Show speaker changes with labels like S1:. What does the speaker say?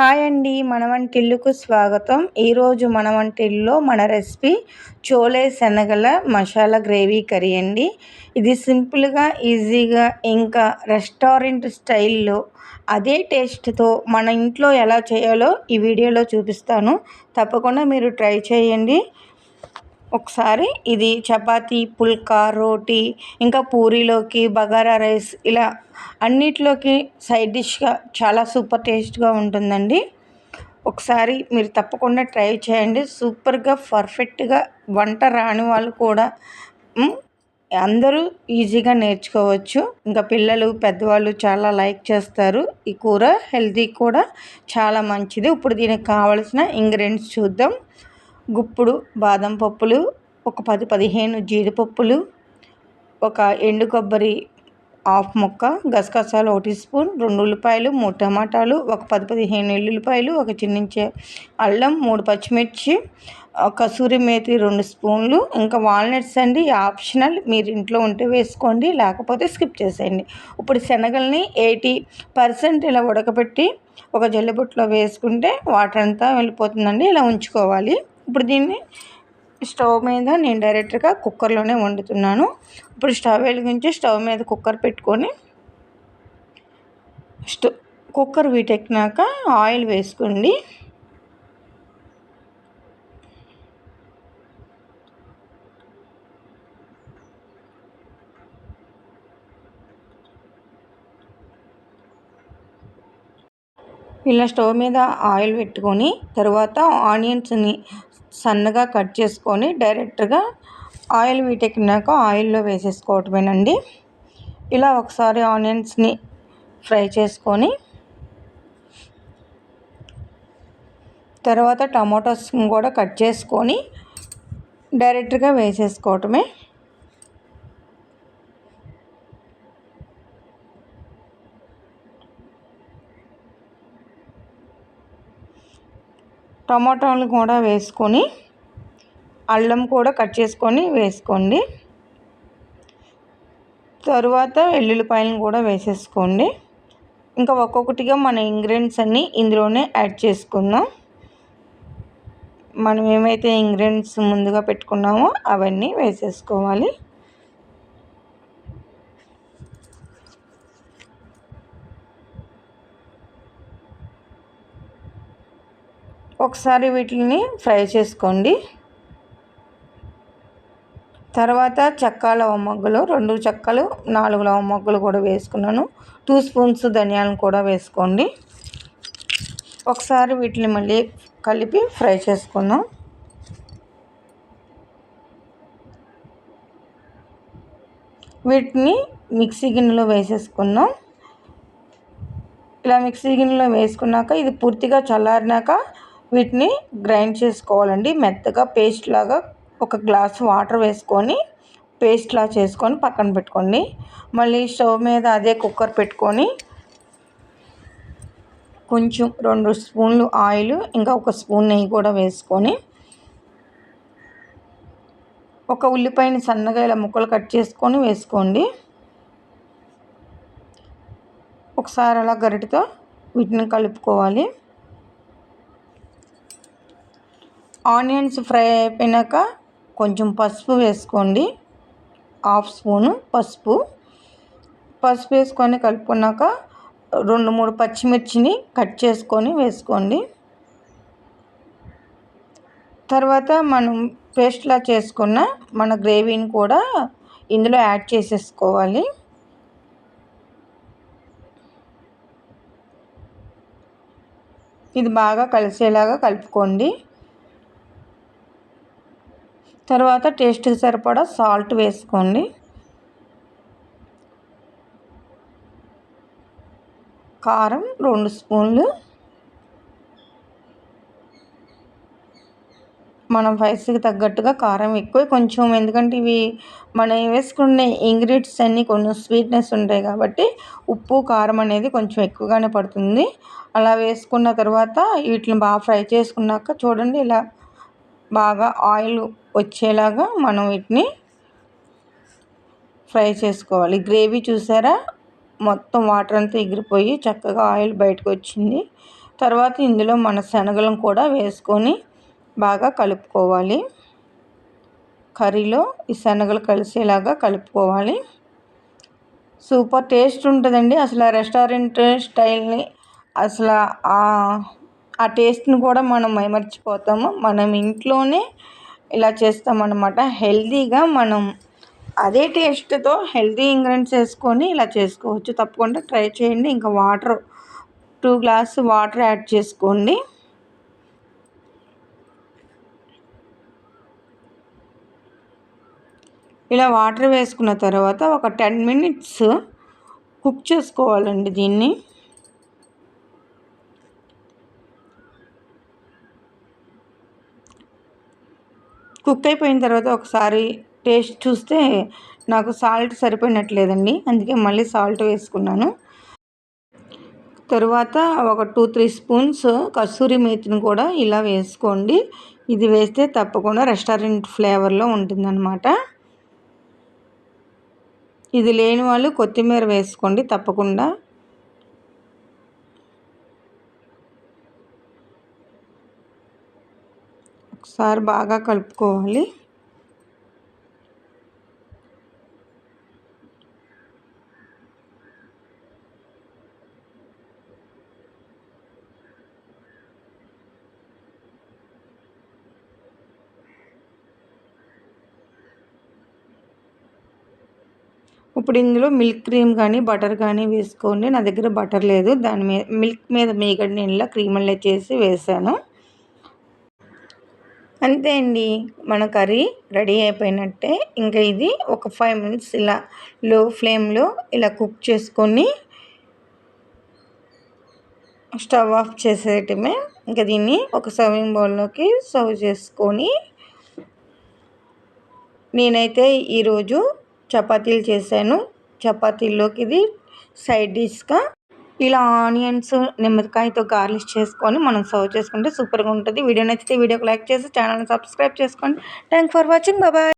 S1: Hi అండి మన వంటిల్లుకు స్వాగతం. ఈరోజు మన వంటిల్లో మన రెసిపీ చోలే శనగల మసాలా గ్రేవీ కర్రీ అండి. ఇది సింపుల్గా ఈజీగా ఇంకా రెస్టారెంట్ స్టైల్లో అదే టేస్ట్తో మన ఇంట్లో ఎలా చేయాలో ఈ వీడియోలో చూపిస్తాను. తప్పకుండా మీరు ట్రై చేయండి. ఒకసారి ఇది చపాతి పుల్కా రోటీ ఇంకా పూరీలోకి బగారా రైస్ ఇలా అన్నిటిలోకి సైడ్ డిష్గా చాలా సూపర్ టేస్ట్గా ఉంటుందండి. ఒకసారి మీరు తప్పకుండా ట్రై చేయండి. సూపర్గా పర్ఫెక్ట్గా వంట రాని వాళ్ళు కూడా అందరూ ఈజీగా నేర్చుకోవచ్చు. ఇంకా పిల్లలు పెద్దవాళ్ళు చాలా లైక్ చేస్తారు. ఈ కూర హెల్తీ కూడా చాలా మంచిది. ఇప్పుడు దీనికి కావలసిన ఇంగ్రీడియంట్స్ చూద్దాం. గుప్పుడు బాదం పప్పులు ఒక పది పదిహేను జీడిపప్పులు ఒక ఎండు కొబ్బరి హాఫ్ ముక్క గసగసాలు ఒకటి స్పూన్ రెండు ఉల్లిపాయలు మూడు టమాటాలు ఒక పది పదిహేను ఎల్లుల్లిపాయలు ఒక చిన్నించే అల్లం మూడు పచ్చిమిర్చి కసూరి మేతి రెండు స్పూన్లు ఇంకా వాల్నట్స్ అండి ఆప్షనల్ మీరు ఇంట్లో ఉంటే వేసుకోండి లేకపోతే స్కిప్ చేసేయండి. ఇప్పుడు శనగల్ని ఎయిటీ పర్సెంట్ ఇలా ఉడకబెట్టి ఒక జల్లెబుట్లో వేసుకుంటే వాటర్ అంతా వెళ్ళిపోతుందండి ఇలా ఉంచుకోవాలి. ఇప్పుడు దీన్ని స్టవ్ మీద నేను డైరెక్ట్గా కుక్కర్లోనే వండుతున్నాను. ఇప్పుడు స్టవ్ వెలిగించి స్టవ్ మీద కుక్కర్ పెట్టుకొని స్టవ్ కుక్కర్ వీటెక్కినాక ఆయిల్ వేసుకోండి. ఇలా స్టవ్ మీద ఆయిల్ పెట్టుకొని తర్వాత ఆనియన్స్ని సన్నగా కట్ చేసుకొని డైరెక్ట్గా ఆయిల్ వీటెక్కినాక ఆయిల్లో వేసేసుకోవటమేనండి. ఇలా ఒకసారి ఆనియన్స్ని ఫ్రై చేసుకొని తర్వాత టమాటోస్ని కూడా కట్ చేసుకొని డైరెక్ట్గా వేసేసుకోవటమే. టమాటాలు కూడా వేసుకొని అల్లం కూడా కట్ చేసుకొని వేసుకోండి. తరువాత వెల్లుల్లిపాయలను కూడా వేసేసుకోండి. ఇంకా ఒక్కొక్కటిగా మన ఇంగ్రీడియంట్స్ అన్నీ ఇందులోనే యాడ్ చేసుకుందాం. మనం ఏమైతే ఇంగ్రీడియంట్స్ ముందుగా పెట్టుకున్నామో అవన్నీ వేసేసుకోవాలి. ఒకసారి వీటిని ఫ్రై చేసుకోండి. తర్వాత చెక్క లవంగలు రెండు చెక్కలు నాలుగు లవంగలు కూడా వేసుకున్నాను. టూ స్పూన్స్ ధనియాలను కూడా వేసుకోండి. ఒకసారి వీటిని మళ్ళీ కలిపి ఫ్రై చేసుకుందాం. వీటిని మిక్సీ గిన్నెలో వేసేసుకుందాం. ఇలా మిక్సీ గిన్నెలో వేసుకున్నాక ఇది పూర్తిగా చల్లారినాక వీటిని గ్రైండ్ చేసుకోవాలండి. మెత్తగా పేస్ట్ లాగా ఒక గ్లాస్ వాటర్ వేసుకొని పేస్ట్లా చేసుకొని పక్కన పెట్టుకోండి. మళ్ళీ స్టవ్ మీద అదే కుక్కర్ పెట్టుకొని కొంచెం రెండు స్పూన్లు ఆయిల్ ఇంకా ఒక స్పూన్ నెయ్యి కూడా వేసుకొని ఒక ఉల్లిపాయని సన్నగా ఇలా ముక్కలు కట్ చేసుకొని వేసుకోండి. ఒకసారి అలా గరిటతో వీటిని కలుపుకోవాలి. ఆనియన్స్ ఫ్రై అయిపోయినాక కొంచెం పసుపు వేసుకోండి. హాఫ్ స్పూను పసుపు. పసుపు వేసుకొని కలుపుకున్నాక రెండు మూడు పచ్చిమిర్చిని కట్ చేసుకొని వేసుకోండి. తర్వాత మనం పేస్ట్లా చేసుకున్న మన గ్రేవీని కూడా ఇందులో యాడ్ చేసేసుకోవాలి. ఇది బాగా కలిసేలాగా కలుపుకోండి. తర్వాత టేస్ట్కి సరిపడా సాల్ట్ వేసుకోండి. కారం రెండు స్పూన్లు. మనం వయసుకి తగ్గట్టుగా కారం ఎక్కువ కొంచెం ఎందుకంటే ఇవి మనం వేసుకునే ఇంగ్రీడియంట్స్ అన్నీ కొంచెం స్వీట్నెస్ ఉంటాయి కాబట్టి ఉప్పు కారం అనేది కొంచెం ఎక్కువగానే పడుతుంది. అలా వేసుకున్న తర్వాత వీటిని బాగా ఫ్రై చేసుకున్నాక చూడండి ఇలా బాగా ఆయిల్ వచ్చేలాగా మనం వీటిని ఫ్రై చేసుకోవాలి. గ్రేవీ చూసారా? మొత్తం వాటర్ అంతా ఎగిరిపోయి చక్కగా ఆయిల్ బయటకు వచ్చింది. తర్వాత ఇందులో మన శనగలను కూడా వేసుకొని బాగా కలుపుకోవాలి. కర్రీలో ఈ శనగలు కలిసేలాగా కలుపుకోవాలి. సూపర్ టేస్ట్ ఉంటుందండి. అసలు రెస్టారెంట్ స్టైల్ని అసలు ఆ టేస్ట్ని కూడా మనం మైమర్చిపోతాము మనం ఇంట్లోనే ఇలా చేస్తామన్నమాట. హెల్తీగా మనం అదే టేస్ట్తో హెల్తీ ఇంగ్రీడియంట్స్ వేసుకొని ఇలా చేసుకోవచ్చు. తప్పకుండా ట్రై చేయండి. ఇంకా water two glass water add చేసుకోండి. ఇలా వాటర్ వేసుకున్న తర్వాత ఒక టెన్ మినిట్స్ కుక్ చేసుకోవాలండి దీన్ని. కుక్ అయిపోయిన తర్వాత ఒకసారి టేస్ట్ చూస్తే నాకు సాల్ట్ సరిపోయినట్లేదండి. అందుకే మళ్ళీ సాల్ట్ వేసుకున్నాను. తరువాత ఒక టూ త్రీ స్పూన్స్ కస్తూరి మేతిని కూడా ఇలా వేసుకోండి. ఇది వేస్తే తప్పకుండా రెస్టారెంట్ ఫ్లేవర్లో ఉంటుందన్నమాట. ఇది లేని వాళ్ళు కొత్తిమీర వేసుకోండి తప్పకుండా. ఒకసారి బాగా కలుపుకోవాలి. ఇప్పుడు ఇందులో మిల్క్ క్రీమ్ కానీ బటర్ కానీ వేసుకోండి. నా దగ్గర బటర్ లేదు. దాని మీద మిల్క్ మీద మీగడ నీళ్ళ క్రీమ్ చేసి వేసాను. అంతే అండి. మన కర్రీ రెడీ అయిపోయినట్టే ఇంకా ఇది ఒక ఫైవ్ మినిట్స్ ఇలా లో ఫ్లేమ్లో ఇలా కుక్ చేసుకొని స్టవ్ ఆఫ్ చేసేయటమే. ఇంకా దీన్ని ఒక సర్వింగ్ బౌల్లోకి సర్వ్ చేసుకొని నేనైతే ఈరోజు చపాతీలు చేశాను. చపాతీల్లోకి ఇది సైడ్ డిష్గా ఇలా ఆనియన్స్ నిమ్మకాయతో గార్లిష్ చేసుకొని మనం సర్వ్ చేసుకుంటే సూపర్గా ఉంటుంది. వీడియో నచ్చితే వీడియోకి లైక్ చేసి ఛానల్ని సబ్స్క్రైబ్ చేసుకోండి. Thank for watching. బాబాయ్